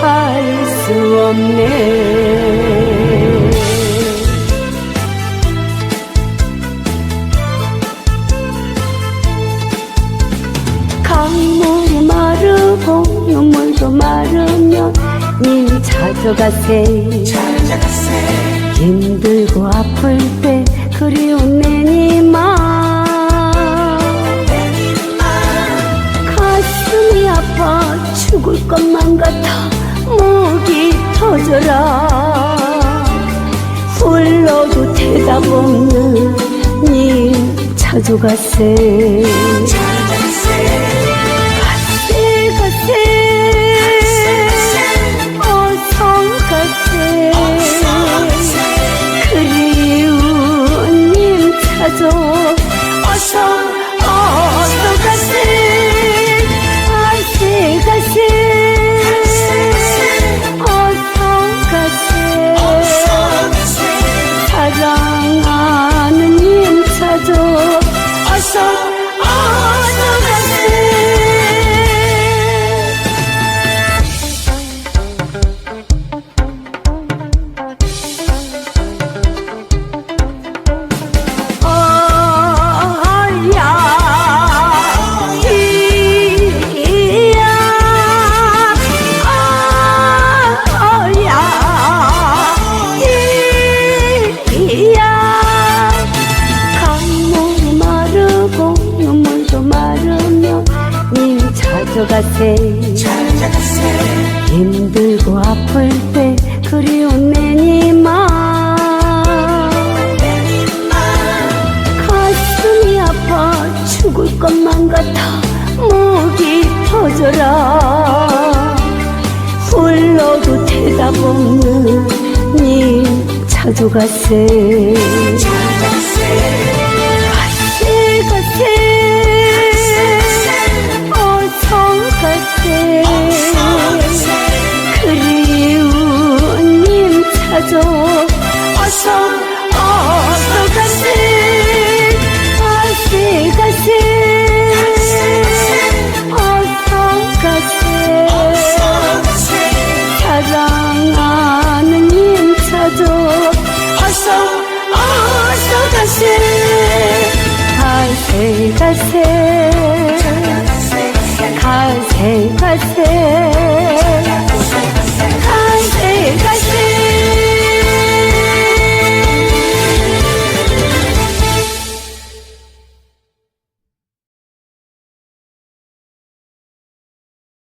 할 수 없네. 강물이 마르고 눈물도 마르면 님 찾아가세. 힘들고 아플 때 그리운 내니 죽을 것만 같아. 목이 터져라. 불러도 대답 없는 님 찾아가세. 가세 찾아가세 힘들고 아플 때 그리운 내니만 가슴이 아파 죽을 것만 같아 목이 터져라. 불러도 대답 없는 님 찾아가세 가세 어서 가세 가세 가세